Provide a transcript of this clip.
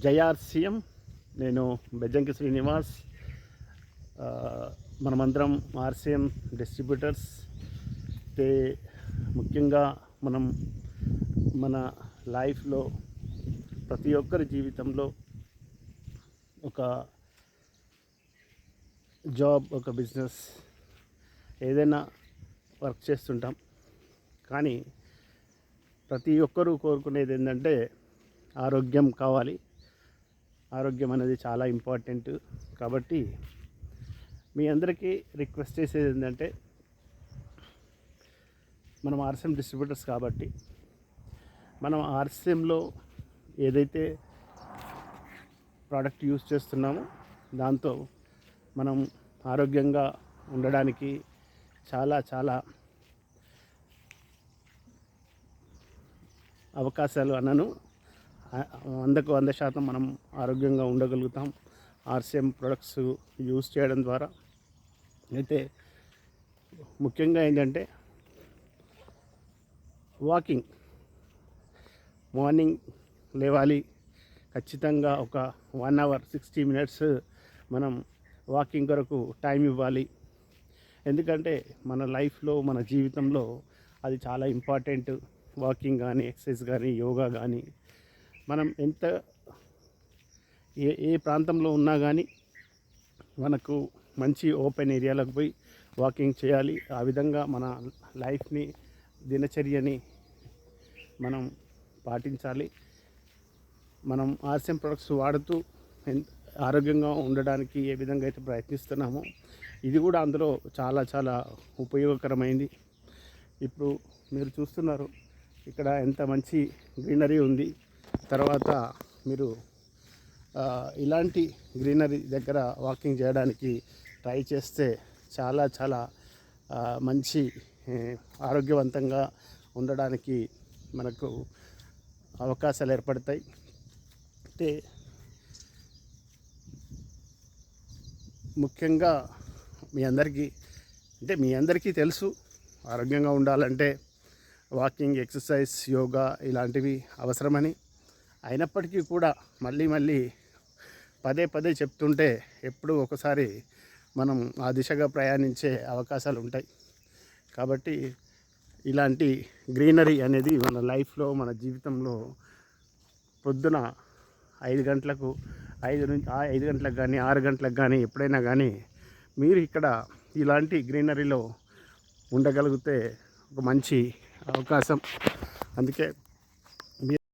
జయార్సీఎం నేను బెజ్జంకి శ్రీనివాస్ మనమందరం RCM distributors. అయితే ముఖ్యంగా మనం మన లైఫ్లో ప్రతి ఒక్కరి జీవితంలో ఒక జాబ్ ఒక బిజినెస్ ఏదైనా వర్క్ చేస్తుంటాం. కానీ ప్రతి ఒక్కరూ కోరుకునేది ఏంటంటే ఆరోగ్యం కావాలి. ఆరోగ్యం అనేది చాలా ఇంపార్టెంట్. కాబట్టి మీ అందరికీ రిక్వెస్ట్ చేసేది ఏంటంటే మనం ఆర్సిఎం డిస్ట్రిబ్యూటర్స్ కాబట్టి మనం ఆర్సీఎంలో ఏదైతే ప్రోడక్ట్ యూస్ చేస్తున్నామో దాంతో మనం ఆరోగ్యంగా ఉండడానికి చాలా చాలా అవకాశాలు అన్నాను వందకు వంద శాతం మనం ఆరోగ్యంగా ఉండగలుగుతాం. ఆర్సీఎం ప్రొడక్ట్స్ యూస్ చేయడం ద్వారా. అయితే ముఖ్యంగా ఏంటంటే వాకింగ్ మార్నింగ్ లేవాలి. ఖచ్చితంగా ఒక వన్ అవర్ సిక్స్టీ మినిట్స్ మనం వాకింగ్ కొరకు టైం ఇవ్వాలి. ఎందుకంటే మన లైఫ్లో మన జీవితంలో అది చాలా ఇంపార్టెంట్. వాకింగ్ కానీ ఎక్సర్సైజ్ కానీ యోగా కానీ మనం ఎంత ఏ ఏ ప్రాంతంలో ఉన్నా కానీ మనకు మంచి ఓపెన్ ఏరియాలకు పోయి వాకింగ్ చేయాలి. ఆ విధంగా మన లైఫ్ని దినచర్యని మనం పాటించాలి. మనం ఆర్సిఎం ప్రొడక్ట్స్ వాడుతూ ఎన్- ఆరోగ్యంగా ఉండడానికి ఏ విధంగా అయితే ప్రయత్నిస్తున్నామో ఇది కూడా అందులో చాలా చాలా ఉపయోగకరమైంది. ఇప్పుడు మీరు చూస్తున్నారు ఇక్కడ ఎంత మంచి గ్రీనరీ ఉంది. తర్వాత మీరు ఇలాంటి గ్రీనరీ దగ్గర వాకింగ్ చేయడానికి ట్రై చేస్తే చాలా చాలా మంచి ఆరోగ్యవంతంగా ఉండడానికి మనకు అవకాశాలు ఏర్పడతాయి. అంటే ముఖ్యంగా మీ అందరికీ అంటే మీ అందరికీ తెలుసు ఆరోగ్యంగా ఉండాలంటే వాకింగ్ ఎక్సర్సైజ్ యోగా ఇలాంటివి అవసరమని. అయినప్పటికీ కూడా మళ్ళీ మళ్ళీ పదే పదే చెప్తుంటే ఎప్పుడు ఒకసారి మనం ఆ దిశగా ప్రయాణించే అవకాశాలు ఉంటాయి. కాబట్టి ఇలాంటి గ్రీనరీ అనేది మన లైఫ్లో మన జీవితంలో పొద్దున ఐదు గంటలకు ఐదు నుంచి ఆ ఐదు గంటలకు కానీ ఆరు గంటలకు కానీ ఎప్పుడైనా కానీ మీరు ఇక్కడ ఇలాంటి గ్రీనరీలో ఉండగలిగితే ఒక మంచి అవకాశం. అందుకే